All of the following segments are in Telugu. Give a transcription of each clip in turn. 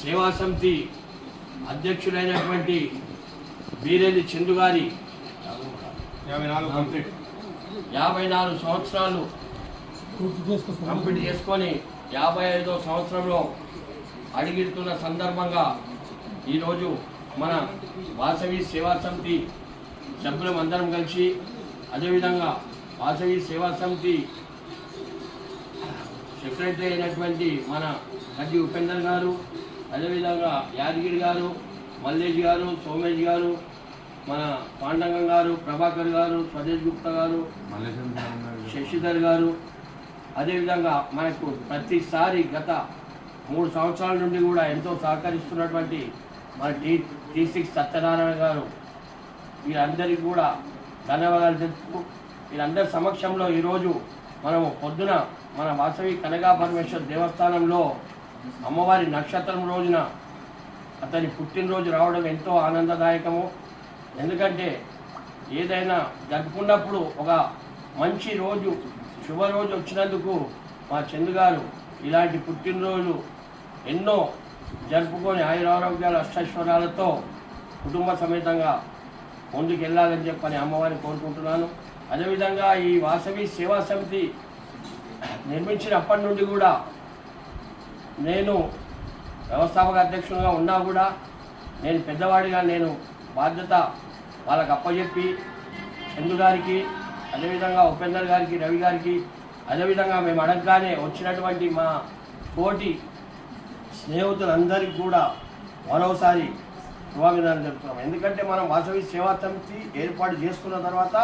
సేవా సమితి అధ్యక్షుడైనటువంటి బీరేలి చందు గారి యాభై నాలుగు కంప్లీట్ యాభై నాలుగు సంవత్సరాలు కంప్లీట్ చేసుకొని యాభై ఐదో సంవత్సరంలో అడిగిడుతున్న సందర్భంగా ఈరోజు మన వాసవి సేవా సమితి సభ్యులం అందరం కలిసి అదేవిధంగా వాసవి సేవా సమితి సెక్రటరీ అయినటువంటి మన గడ్డి ఉపేందర్ గారు అదేవిధంగా యాదగిరి గారు మల్లేష్ గారు సోమేష్ గారు మన పాండగం గారు ప్రభాకర్ గారు స్వదేశ్ గుప్తా గారు శశిధర్ గారు. అదేవిధంగా మనకు ప్రతిసారి గత మూడు సంవత్సరాల నుండి కూడా ఎంతో సహకరిస్తున్నటువంటి మన టీ టీ సిక్స్ సత్యనారాయణ గారు. వీరందరికీ కూడా ధన్యవాదాలు తెలుపుతూ వీరందరి సమక్షంలో ఈరోజు మనము పొద్దున మన వాసవి కనగా పరమేశ్వర్ దేవస్థానంలో అమ్మవారి నక్షత్రం రోజున అతని పుట్టినరోజు రావడం ఎంతో ఆనందదాయకము. ఎందుకంటే ఏదైనా జరుపుకున్నప్పుడు ఒక మంచి రోజు శుభరోజు వచ్చినందుకు మా చందు గారు ఇలాంటి పుట్టినరోజు ఎన్నో జరుపుకొని ఆయురారోగ్యాలు అష్టైశ్వర్యాలతో కుటుంబ సమేతంగా ముందుకెళ్ళాలని చెప్పని అమ్మవారిని కోరుకుంటున్నాను. అదేవిధంగా ఈ వాసవి సేవా సమితి నిర్మించినప్పటి నుండి కూడా నేను వ్యవస్థాపక అధ్యక్షునిగా ఉన్నా కూడా నేను పెద్దవాడిగా నేను బాధ్యత వాళ్ళకి అప్పచెప్పి చందు గారికి అదేవిధంగా ఉపేందర్ గారికి రవి గారికి అదేవిధంగా మేము అడగగానే వచ్చినటువంటి మా తోటి స్నేహితులందరికీ కూడా మరోసారి శుభాభినందనలు జరుపుతున్నాం ఎందుకంటే మనం వాసవి సేవా సమితి ఏర్పాటు చేసుకున్న తర్వాత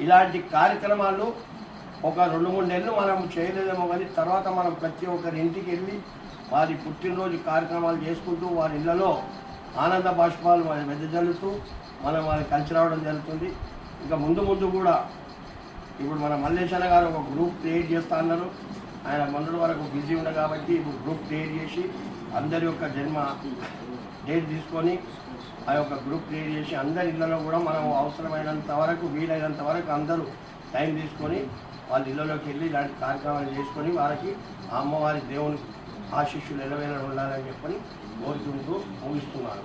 ఇలాంటి కార్యక్రమాలు ఒక రెండు మూడు నెలలు మనం చేయలేదేమో కానీ తర్వాత మనం ప్రతి ఒక్కరి ఇంటికి వెళ్ళి వారి పుట్టినరోజు కార్యక్రమాలు చేసుకుంటూ వారి ఇళ్ళలో ఆనంద బాష్పాలు వారి వెదజల్లుతూ మనం వారికి కలిసి రావడం జరుగుతుంది. ఇంకా ముందు ముందు కూడా ఇప్పుడు మన మల్లేశ్వర గారు ఒక గ్రూప్ క్రియేట్ చేస్తా అన్నారు. ఆయన మొన్నటి వరకు బిజీ ఉండే కాబట్టి ఇప్పుడు గ్రూప్ క్రియేట్ చేసి అందరి యొక్క జన్మ డేట్ తీసుకొని ఆ యొక్క గ్రూప్ క్రియేట్ చేసి అందరి ఇళ్ళలో కూడా మనం అవసరమైనంత వరకు వీలైనంత వరకు అందరూ టైం తీసుకొని వాళ్ళ ఇళ్ళలోకి వెళ్ళి ఇలాంటి కార్యక్రమాలు చేసుకొని వారికి ఆ అమ్మవారి దేవుని ఆశీస్సులు ఎలవేళ ఉండాలని చెప్పని కోరుకుంటూ ముగిస్తున్నాను.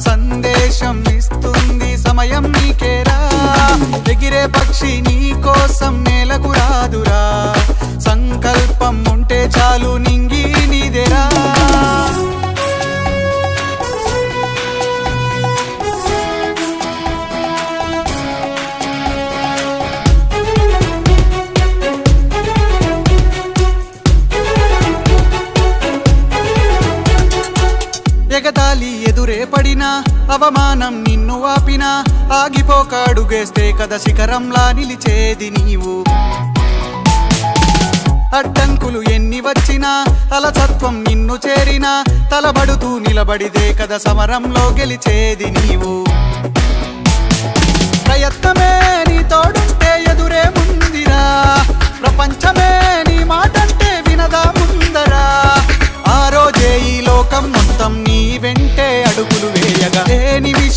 సందేశం ఇస్తుంది సమయం నీకేరా. ఎగిరే పక్షి నీ కోసం నేలకు రాదురా. సంకల్పం ఉంటే చాలు నింగి నీదేరా. అవమానం నిన్ను ఆపినా ఆగిపోక అడుగేస్తే కథ శిఖరంలా నిలిచేది నీవు. అడ్డంకులు ఎన్ని వచ్చినా అలసత్వం నిన్ను చేరినా తలబడుతూ నిలబడిదే కథ సమరంలో గెలిచేది నీవు. ప్రయత్నమే నీ తోడుంటే ఎదురే ముందిరా. ప్రపంచమే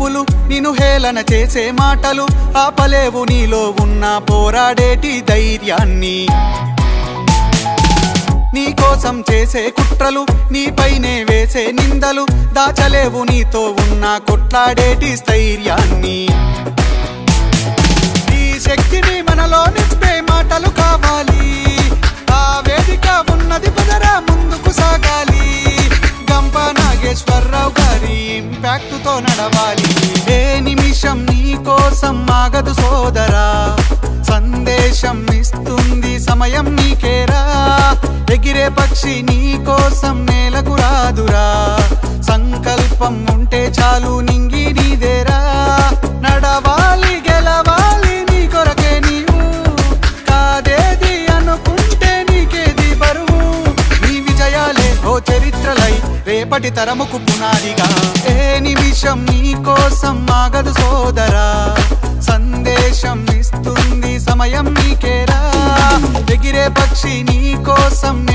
విసిరే నిన్ను హేళన చేసే మాటలు ఆపలేవు నీలో ఉన్న పోరాడేటి ధైర్యాన్ని. నీ కోసం చేసే కుట్రలు నీపైనే వేసే నిందలు దాచలేవు నీతో ఉన్న కొట్లాడేటి స్థైర్యాన్ని. ఈ శక్తిని మనలో నింపే మాటలు కావాలి. ఆ వేదిక ఉన్నది పదరా ముందుకు సాగాలి. గంప నాగేశ్వరరావు గారి ఇంపాక్ట్తో నడవాలి. నిమిషం నీ కోసం ఆగదు సోదరా. సందేశం ఇస్తుంది సమయం నీకేరా. ఎగిరే పక్షి నీ కోసం నేలకు రాదురా. సంకల్పం ఉంటే చాలు నింగి రేపటి తరముకు పునాదిగా. ఏ నిమిషం నీ కోసం ఆగదు సోదరా. సందేశం ఇస్తుంది సమయం నీకేరా. ఎగిరే పక్షి నీ కోసం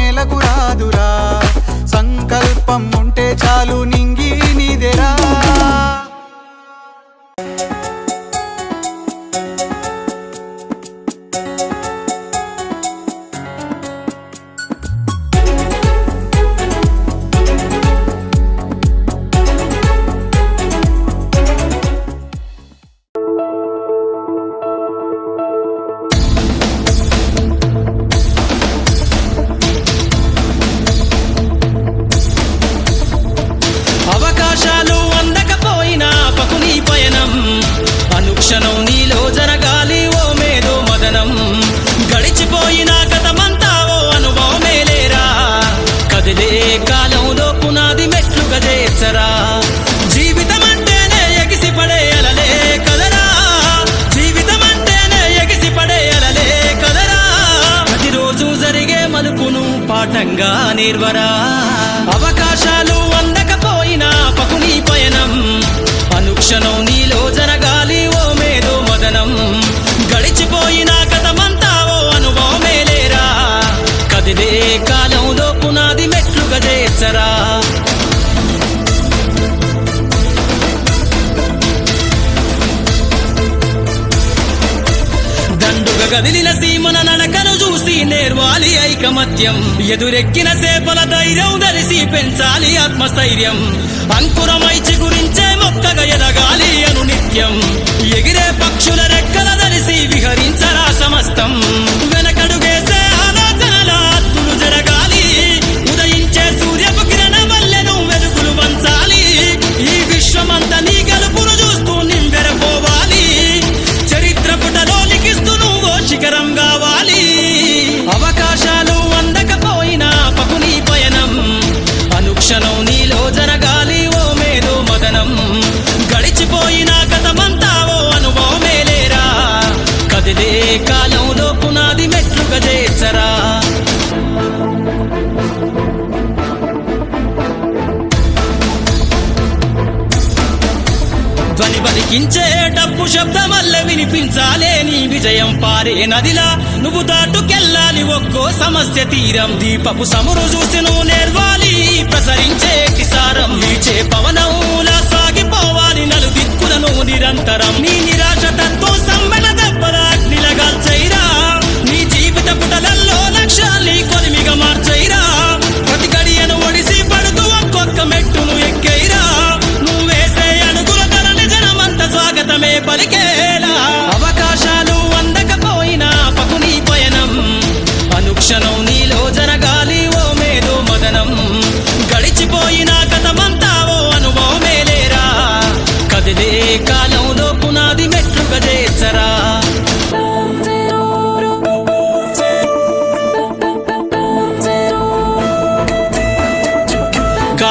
కాలంలో పునాది మెట్లు గదేచరా జీవితం అంటేనే ఎగిసి పడే అలలే కదరా. జీవితం అంటేనే ఎగిసి పడే అలలే కదరా. ప్రతిరోజు జరిగే మలుపును పాఠంగా నిర్వరా. అవకాశాలు అందకపోయినా పకుని పయనం. అనుక్షణం సత్యం. ఎదురెక్కిన సేపల ధైర్యం ధరిసి పెంచాలి ఆత్మస్థైర్యం. అంకురమై చిగురించే మొక్కగా నీ పారే నదిలా. నువ్వు దాటుకెళ్ళాలి ఒక్కో సమస్య తీరం. దీపపు సమురు చూసి నువ్వు నేర్వాలి. ప్రసరించే కిసారం వీచే పవనములా సాగిపోవాలి. నలు దిక్కులను నిరంతరం నీ నిరాశ తత్వం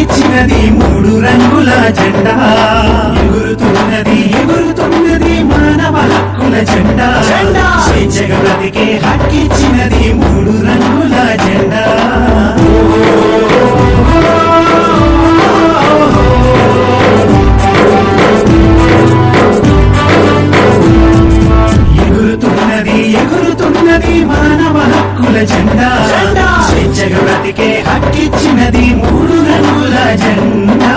హక్కిచ్చినది మూడు రంగుల జెండా. ఎగురుతున్నది ఎగురుతున్నది మానవ హక్కుల జెండా. స్వేచ్ఛగా బ్రతికే హక్కిచ్చినది మూడు రంగుల జెండా. ఎగురుతున్నది ఎగురుతున్నది మానవ హక్కుల జెండా! స్వేచ్ఛగా బ్రతికే హక్కిచ్చినది మూడు రంగుల జెండా.